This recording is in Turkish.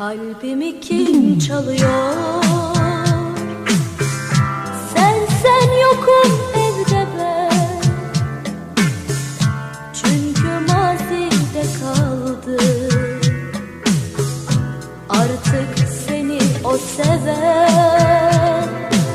Kalbimi kim çalıyor? Sen sen yokum evde ben Çünkü mazide kaldı. Artık seni o sever